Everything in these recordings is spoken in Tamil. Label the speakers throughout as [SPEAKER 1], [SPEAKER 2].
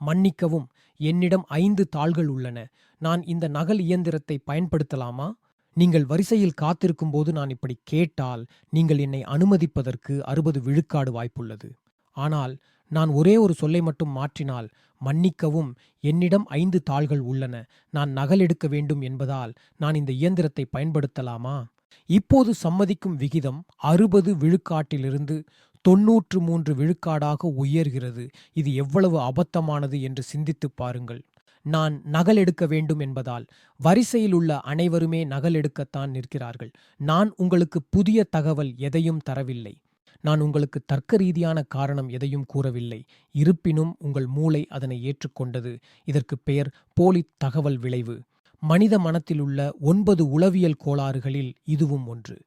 [SPEAKER 1] மன்னிக்கவும். என்னிடம் ஐந்து தாள்கள் உள்ளன. நான் இந்த நகல் இயந்திரத்தை பயன்படுத்தலாமா? நீங்கள் வரிசையில் காத்திருக்கும் போது நான் இப்படி கேட்டால் நீங்கள் என்னை அனுமதிப்பதற்கு அறுபது விழுக்காடு வாய்ப்புள்ளது. ஆனால் நான் ஒரே ஒரு சொல்லை மட்டும் மாற்றினால் மன்னிக்கவும். என்னிடம் ஐந்து தாள்கள் உள்ளன. நான் நகல் எடுக்க வேண்டும் என்பதால் நான் இந்த இயந்திரத்தை பயன்படுத்தலாமா? இப்போது சம்மதிக்கும் விகிதம் அறுபது விழுக்காட்டிலிருந்து தொன்னூற்று மூன்று விழுக்காடாக உயர்கிறது. இது எவ்வளவு அபத்தமானது என்று சிந்தித்துப் பாருங்கள். நான் நகல் எடுக்க வேண்டும் என்பதால் வரிசையில் உள்ள அனைவருமே நகல் எடுக்கத்தான் நிற்கிறார்கள். நான் உங்களுக்கு புதிய தகவல் எதையும் தரவில்லை. நான் உங்களுக்கு தர்க்க ரீதியான காரணம் எதையும் கூறவில்லை. இருப்பினும் உங்கள் மூளை அதனை ஏற்றுக்கொண்டது. இதற்கு பெயர் போலி தகவல் விளைவு. மனித மனத்திலுள்ள ஒன்பது உளவியல் கோளாறுகளில் இதுவும் ஒன்று.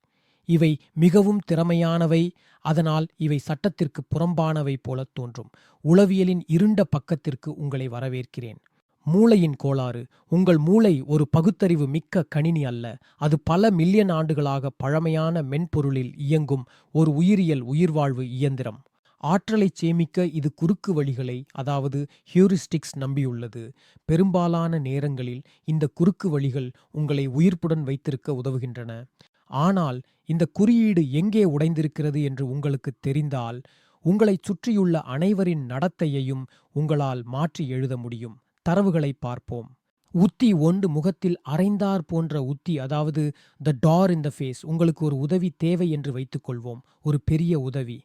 [SPEAKER 1] இவை மிகவும் திறமையானவை. அதனால் இவை சட்டத்திற்கு புறம்பானவை போல தோன்றும். உளவியலின் இருண்ட பக்கத்திற்கு உங்களை வரவேற்கிறேன். மூளையின் கோளாறு உங்கள் மூளை ஒரு பகுத்தறிவு மிக்க கணினி அல்ல. அது பல மில்லியன் ஆண்டுகளாக பழமையான மென்பொருளில் இயங்கும் ஒரு உயிரியல் உயிர்வாழ்வு இயந்திரம். ஆற்றலை சேமிக்க இது குறுக்கு வழிகளை அதாவது ஹியூரிஸ்டிக்ஸ் நம்பியுள்ளது. பெரும்பாலான நேரங்களில் இந்த குறுக்கு வழிகள் உங்களை உயிர்ப்புடன் வைத்திருக்க உதவுகின்றன. ஆனால் இந்த குறியீடு எங்கே உடைந்திருக்கிறது என்று உங்களுக்கு தெரிந்தால் உங்களைச் சுற்றியுள்ள அனைவரின் நடத்தையையும் உங்களால் மாற்றி எழுத முடியும். தரவுகளை பார்ப்போம். உத்தி ஒன்று முகத்தில் அரைந்தார் போன்ற உத்தி அதாவது த டார் இன் த ஃபேஸ் உங்களுக்கு ஒரு உதவி தேவை என்று வைத்துக்கொள்வோம். ஒரு பெரிய உதவி.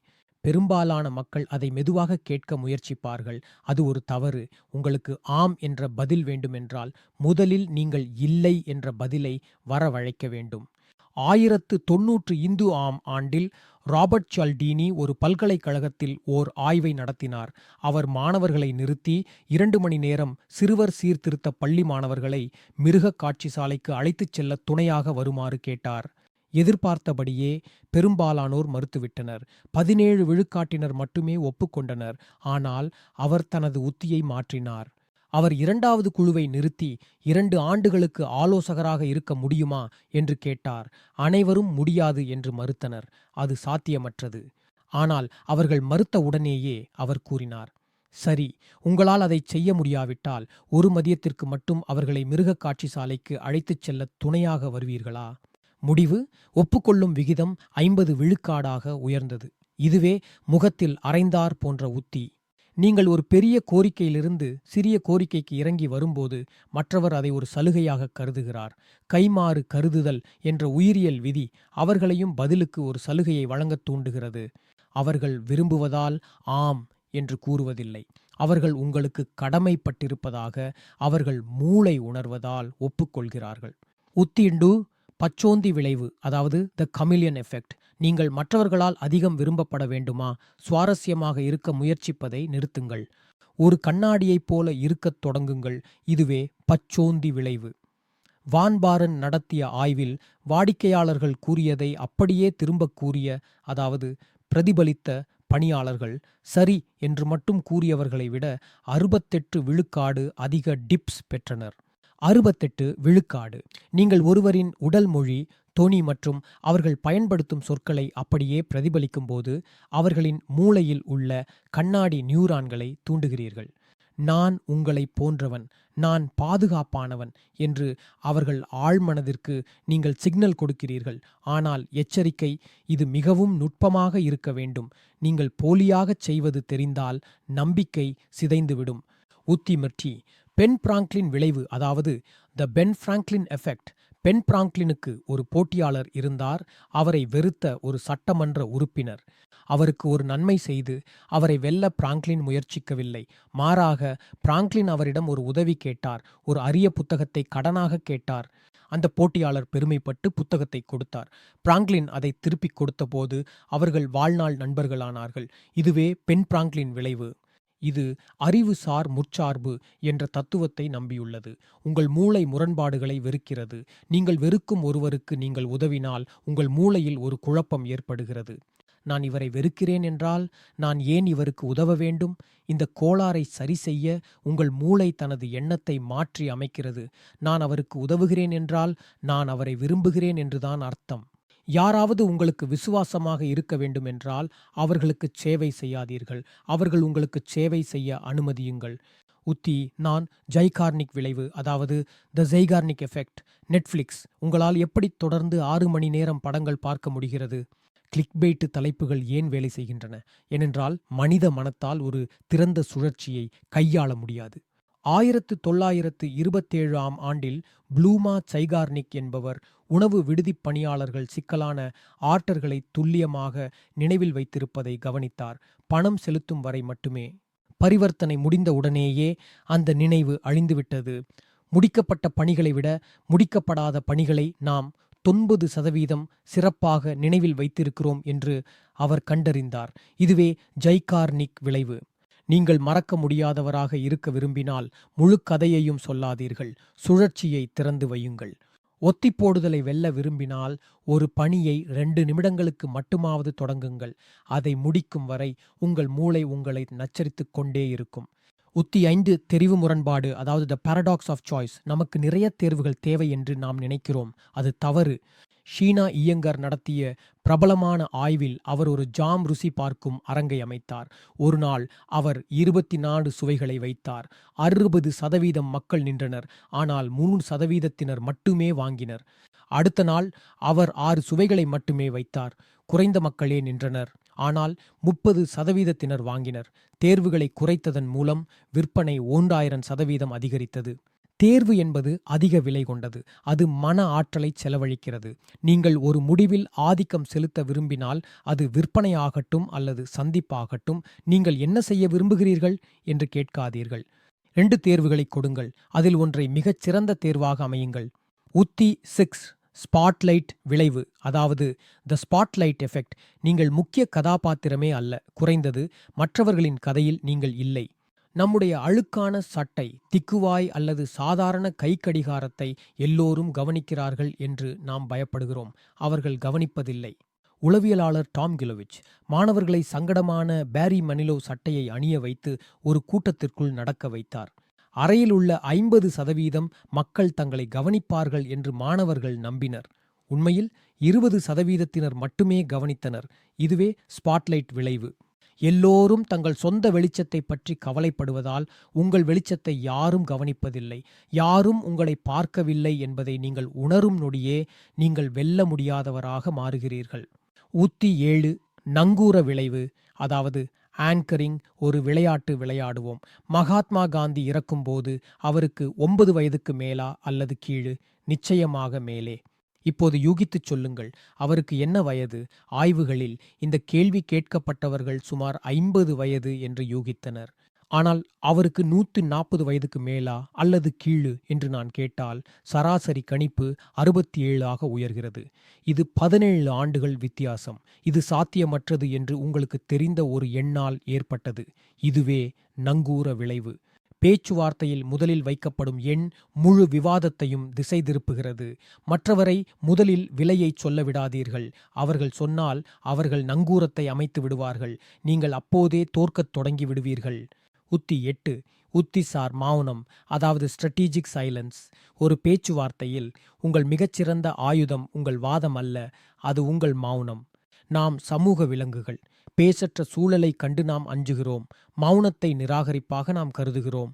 [SPEAKER 1] பெரும்பாலான மக்கள் அதை மெதுவாக கேட்க முயற்சிப்பார்கள். அது ஒரு தவறு. உங்களுக்கு ஆம் என்ற பதில் வேண்டுமென்றால் முதலில் நீங்கள் இல்லை என்ற பதிலை வரவழைக்க வேண்டும். ஆயிரத்து தொன்னூற்று இந்து ஆம் ஆண்டில் ராபர்ட் சால்டீனி ஒரு பல்கலைக்கழகத்தில் ஓர் ஆய்வை நடத்தினார். அவர் மாணவர்களை நிறுத்தி இரண்டு மணி நேரம் சிறுவர் சீர்திருத்த பள்ளி மாணவர்களை மிருகக் காட்சி சாலைக்கு அழைத்துச் செல்ல துணையாக வருமாறு கேட்டார். எதிர்பார்த்தபடியே பெரும்பாலானோர் மறுத்துவிட்டனர். பதினேழு விழுக்காட்டினர் மட்டுமே ஒப்புக்கொண்டனர். ஆனால் அவர் தனது உத்தியை மாற்றினார். அவர் இரண்டாவது குழுவை நிறுத்தி இரண்டு ஆண்டுகளுக்கு ஆலோசகராக இருக்க முடியுமா என்று கேட்டார். அனைவரும் முடியாது என்று மறுத்தனர். அது சாத்தியமற்றது. ஆனால் அவர்கள் மறுத்த உடனேயே அவர் கூறினார். சரி உங்களால் அதை செய்ய முடியாவிட்டால் ஒரு மதியத்திற்கு மட்டும் அவர்களை மிருகக் காட்சி சாலைக்கு அழைத்துச் செல்ல துணையாக வருவீர்களா? முடிவு ஒப்புக்கொள்ளும் விகிதம் ஐம்பது விழுக்காடாக உயர்ந்தது. இதுவே முகத்தில் அரைந்தார் போன்ற உத்தி. நீங்கள் ஒரு பெரிய கோரிக்கையிலிருந்து சிறிய கோரிக்கைக்கு இறங்கி வரும்போது மற்றவர் அதை ஒரு சலுகையாக கருதுகிறார். கைமாறு கருதுதல் என்ற உயிரியல் விதி அவர்களையும் பதிலுக்கு ஒரு சலுகையை வழங்கத் தூண்டுகிறது. அவர்கள் விரும்புவதால் ஆம் என்று கூறுவதில்லை. அவர்கள் உங்களுக்கு கடமைப்பட்டிருப்பதாக அவர்கள் மூளை உணர்வதால் ஒப்புக்கொள்கிறார்கள். உத்திண்டு பச்சோந்தி விளைவு அதாவது த கமிலியன் எஃபெக்ட் நீங்கள் மற்றவர்களால் அதிகம் விரும்பப்பட வேண்டுமா? சுவாரஸ்யமாக இருக்க முயற்சிப்பதை நிறுத்துங்கள். ஒரு கண்ணாடியைப் போல இருக்கத் தொடங்குங்கள். இதுவே பச்சோந்தி விளைவு. வான்பாரன் நடத்திய ஆய்வில் வாடிக்கையாளர்கள் கூறியதை அப்படியே திரும்பக் கூறிய அதாவது பிரதிபலித்த பணியாளர்கள் சரி என்று மட்டும் கூறியவர்களை விட அறுபத்தெட்டு விழுக்காடு அதிக டிப்ஸ் பெற்றனர். அறுபத்தெட்டு விழுக்காடு. நீங்கள் ஒருவரின் உடல் மொழி தொனி மற்றும் அவர்கள் பயன்படுத்தும் சொற்களை அப்படியே பிரதிபலிக்கும்போது அவர்களின் மூளையில் உள்ள கண்ணாடி நியூரான்களை தூண்டுகிறீர்கள். நான் உங்களை போன்றவன் நான் பாதுகாப்பானவன் என்று அவர்கள் ஆழ்மனதிற்கு நீங்கள் சிக்னல் கொடுக்கிறீர்கள். ஆனால் எச்சரிக்கை இது மிகவும் நுட்பமாக இருக்க வேண்டும். நீங்கள் போலியாகச் செய்வது தெரிந்தால் நம்பிக்கை சிதைந்துவிடும். உத்திமிர்ச்சி பென் பிராங்க்லின் விளைவு அதாவது the Ben Franklin effect. Ben பிராங்க்லினுக்கு ஒரு போட்டியாளர் இருந்தார் அவரை வெறுத்த ஒரு சட்டமன்ற உறுப்பினர். அவருக்கு ஒரு நன்மை செய்து அவரை வெல்ல பிராங்க்லின் முயற்சிக்கவில்லை. மாறாக பிராங்க்லின் அவரிடம் ஒரு உதவி கேட்டார் ஒரு அரிய புத்தகத்தை கடனாக கேட்டார். அந்த போட்டியாளர் பெருமைப்பட்டு புத்தகத்தை கொடுத்தார். பிராங்க்லின் அதை திருப்பிக் கொடுத்தபோது அவர்கள் வாழ்நாள் நண்பர்களானார்கள். இதுவே பென் பிராங்க்லின் விளைவு. இது அறிவுசார் முற்சார்பு என்ற தத்துவத்தை நம்பியுள்ளது. உங்கள் மூளை முரண்பாடுகளை வெறுக்கிறது. நீங்கள் வெறுக்கும் ஒருவருக்கு நீங்கள் உதவினால் உங்கள் மூளையில் ஒரு குழப்பம் ஏற்படுகிறது. நான் இவரை வெறுக்கிறேன் என்றால் நான் ஏன் இவருக்கு உதவ வேண்டும்? இந்த கோளாறை சரி செய்ய உங்கள் மூளை தனது எண்ணத்தை மாற்றி அமைக்கிறது. நான் அவருக்கு உதவுகிறேன் என்றால் நான் அவரை விரும்புகிறேன் என்றுதான் அர்த்தம். யாராவது உங்களுக்கு விசுவாசமாக இருக்க வேண்டுமென்றால் அவர்களுக்குச் சேவை செய்யாதீர்கள். அவர்கள் உங்களுக்குச் சேவை செய்ய அனுமதியுங்கள். உத்தி நான் ஜைகார்னிக் விளைவு அதாவது த ஜெய்கார்னிக் எஃபெக்ட் நெட்ஃப்ளிக்ஸ். உங்களால் எப்படி தொடர்ந்து ஆறு மணி நேரம் படங்கள் பார்க்க முடிகிறது? கிளிக்பெய்ட்டு தலைப்புகள் ஏன் வேலை செய்கின்றன? ஏனென்றால் மனித மனத்தால் ஒரு திறந்த சுழற்சியை கையாள முடியாது. ஆயிரத்து தொள்ளாயிரத்து இருபத்தேழாம் ஆண்டில் ப்ளூமா சைகார்னிக் என்பவர் உணவு விடுதிப் பணியாளர்கள் சிக்கலான ஆர்டர்களை துல்லியமாக நினைவில் வைத்திருப்பதை கவனித்தார். பணம் செலுத்தும் வரை மட்டுமே. பரிவர்த்தனை முடிந்த உடனேயே அந்த நினைவு அழிந்துவிட்டது. முடிக்கப்பட்ட பணிகளை விட முடிக்கப்படாத பணிகளை நாம் தொன்பது சதவீதம் சிறப்பாக நினைவில் வைத்திருக்கிறோம் என்று அவர் கண்டறிந்தார். இதுவே ஜைகார்னிக் விளைவு. நீங்கள் மறக்க முடியாதவராக இருக்க விரும்பினால் முழு கதையையும் சொல்லாதீர்கள். சுழற்சியை திறந்து வையுங்கள். ஒத்திப்போடுதலை வெல்ல விரும்பினால் ஒரு பணியை ரெண்டு நிமிடங்களுக்கு மட்டுமாவது தொடங்குங்கள். அதை முடிக்கும் வரை உங்கள் மூளை உங்களை நச்சரித்துக் கொண்டே இருக்கும். உத்தி ஐந்து தெரிவு முரண்பாடு அதாவது த பாரடாக்ஸ் ஆஃப் சாய்ஸ் நமக்கு நிறைய தேர்வுகள் தேவை என்று நாம் நினைக்கிறோம். அது தவறு. ஷீனா இயங்கர் நடத்திய பிரபலமான ஆய்வில் அவர் ஒரு ஜாம் ருசி பார்க்கும் அரங்கை அமைத்தார். ஒரு நாள் அவர் இருபத்தி நாலு சுவைகளை வைத்தார். அறுபது சதவீதம் மக்கள் நின்றனர். ஆனால் மூணு சதவீதத்தினர் மட்டுமே வாங்கினர். அடுத்த நாள் அவர் ஆறு சுவைகளை மட்டுமே வைத்தார். குறைந்த மக்களே நின்றனர். ஆனால் முப்பது சதவீதத்தினர் வாங்கினர். தேர்வுகளை குறைத்ததன் மூலம் விற்பனை ஒன்றாயிரம் சதவீதம் அதிகரித்தது. தேர்வு என்பது அதிக விலை கொண்டது. அது மன ஆற்றலை செலவழிக்கிறது. நீங்கள் ஒரு முடிவில் ஆதிக்கம் செலுத்த விரும்பினால் அது விற்பனையாகட்டும் அல்லது சந்திப்பாகட்டும் நீங்கள் என்ன செய்ய விரும்புகிறீர்கள் என்று கேட்காதீர்கள். ரெண்டு தேர்வுகளை கொடுங்கள். அதில் ஒன்றை மிகச் சிறந்த தேர்வாக அமையுங்கள். உத்தி சிக்ஸ் ஸ்பாட்லைட் விளைவு. அதாவது த ஸ்பாட்லைட் எஃபெக்ட். நீங்கள் முக்கிய கதாபாத்திரமே அல்ல குறைந்தது மற்றவர்களின் கதையில் நீங்கள் இல்லை. நம்முடைய அழுக்கான சட்டை திக்குவாய் அல்லது சாதாரண கைக்கடிகாரத்தை எல்லோரும் கவனிக்கிறார்கள் என்று நாம் பயப்படுகிறோம். அவர்கள் கவனிப்பதில்லை. உளவியலாளர் டாம் கிலோவிச் மாணவர்களை சங்கடமான பேரி மனிலோ சட்டையை அணிய வைத்து ஒரு கூட்டத்திற்குள் நடக்க வைத்தார். அறையில் உள்ள ஐம்பது சதவீதம் மக்கள் தங்களை கவனிப்பார்கள் என்று மாணவர்கள் நம்பினர். உண்மையில் இருபது சதவீதத்தினர் மட்டுமே கவனித்தனர். இதுவே ஸ்பாட்லைட் விளைவு. எல்லோரும் தங்கள் சொந்த வெளிச்சத்தை பற்றி கவலைப்படுவதால் உங்கள் வெளிச்சத்தை யாரும் கவனிப்பதில்லை. யாரும் உங்களை பார்க்கவில்லை என்பதை நீங்கள் உணரும் நொடியே நீங்கள் வெல்ல முடியாதவராக மாறுகிறீர்கள். உத்தி ஏழு நங்கூர விளைவு அதாவது ஆங்கரிங் ஒரு விளையாட்டு விளையாடுவோம். மகாத்மா காந்தி இறக்கும்போது அவருக்கு ஒன்பது வயதுக்கு மேலா அல்லது கீழு? நிச்சயமாக மேலே. இப்போது யூகித்துச் சொல்லுங்கள் அவருக்கு என்ன வயது? ஆய்வுகளில் இந்த கேள்வி கேட்கப்பட்டவர்கள் சுமார் ஐம்பது வயது என்று யூகித்தனர். ஆனால் அவருக்கு நூற்று நாற்பது வயதுக்கு மேலா அல்லது கீழு என்று நான் கேட்டால் சராசரி கணிப்பு அறுபத்தி ஏழு ஆக உயர்கிறது. இது பதினேழு ஆண்டுகள் வித்தியாசம். இது சாத்தியமற்றது என்று உங்களுக்கு தெரிந்த ஒரு எண்ணால் ஏற்பட்டது. இதுவே நங்கூர விளைவு. பேச்சுவார்த்தையில் முதலில் வைக்கப்படும் எண் முழு விவாதத்தையும் திசை திருப்புகிறது. மற்றவரை முதலில் விலையைச் சொல்ல விடாதீர்கள். அவர்கள் சொன்னால் அவர்கள் நங்கூரத்தை அமைத்து விடுவார்கள். நீங்கள் அப்போதே தோற்கத் தொடங்கி விடுவீர்கள். உத்தி எட்டு. உத்திசார் மௌனம் அதாவது ஸ்ட்ராட்டஜிக் சைலன்ஸ் ஒரு பேச்சுவார்த்தையில் உங்கள் மிகச்சிறந்த ஆயுதம் உங்கள் வாதம் அல்ல அது உங்கள் மௌனம். நாம் சமூக விலங்குகள். பேசற்ற சூழலை கண்டு நாம் அஞ்சுகிறோம். மௌனத்தை நிராகரிப்பாக நாம் கருதுகிறோம்.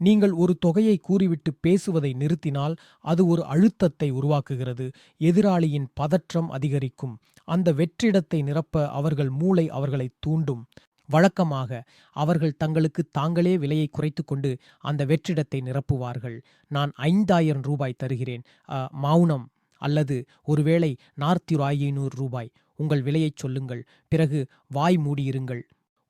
[SPEAKER 1] நீங்கள் ஒரு தொகையை கூறிவிட்டு பேசுவதை நிறுத்தினால் அது ஒரு அழுத்தத்தை உருவாக்குகிறது. எதிராளியின் பதற்றம் அதிகரிக்கும். அந்த வெற்றிடத்தை நிரப்ப அவர்கள் மூளை அவர்களை தூண்டும். வழக்கமாக அவர்கள் தங்களுக்கு தாங்களே விலையை குறைத்து கொண்டு அந்த வெற்றிடத்தை நிரப்புவார்கள். நான் ஐந்தாயிரம் ரூபாய் தருகிறேன். அ, மௌனம். அல்லது ஒருவேளை நாற்பது ஐநூறு ரூபாய். உங்கள் விலையைச் சொல்லுங்கள். பிறகு வாய் மூடியிருங்கள்.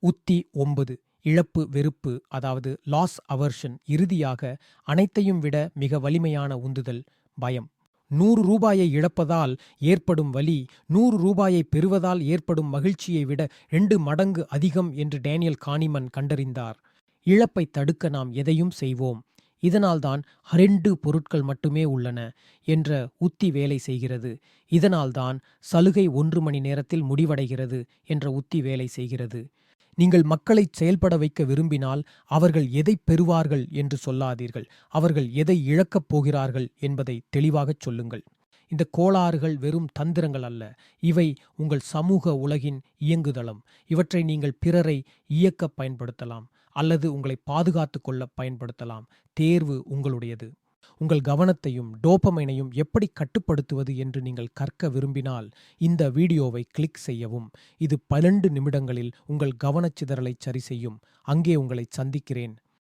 [SPEAKER 1] உத்தி ஒன்பது. இழப்பு வெறுப்பு அதாவது லாஸ் அவர்ஷன் இறுதியாக அனைத்தையும் விட மிக வலிமையான உந்துதல் பயம். நூறு ரூபாயை இழப்பதால் ஏற்படும் வலி நூறு ரூபாயை பெறுவதால் ஏற்படும் மகிழ்ச்சியை விட ரெண்டு மடங்கு அதிகம் என்று டேனியல் கானிமன் கண்டறிந்தார். இழப்பை தடுக்க நாம் எதையும் செய்வோம். இதனால்தான் ரெண்டு பொருட்கள் மட்டுமே உள்ளன என்ற உத்தி வேலை செய்கிறது. இதனால்தான் சலுகை ஒன்று மணி நேரத்தில் முடிவடைகிறது என்ற உத்தி வேலை செய்கிறது. நீங்கள் மக்களை செயல்பட வைக்க விரும்பினால் அவர்கள் எதை பெறுவார்கள் என்று சொல்லாதீர்கள். அவர்கள் எதை இழக்கப் போகிறார்கள் என்பதை தெளிவாகச் சொல்லுங்கள். இந்த கோளாறுகள் வெறும் தந்திரங்கள் அல்ல. இவை உங்கள் சமூக உலகின் இயங்குதளம். இவற்றை நீங்கள் பிறரை இயக்க பயன்படுத்தலாம். அல்லது உங்களை பாதுகாத்து கொள்ள பயன்படுத்தலாம். தேர்வு உங்களுடையது. உங்கள் கவனத்தையும் டோபமைனையும் எப்படி கட்டுப்படுத்துவது என்று நீங்கள் கற்க விரும்பினால் இந்த வீடியோவை கிளிக் செய்யவும். இது பன்னெண்டு நிமிடங்களில் உங்கள் கவனச்சிதறலை சரி செய்யும். அங்கே உங்களை சந்திக்கிறேன்.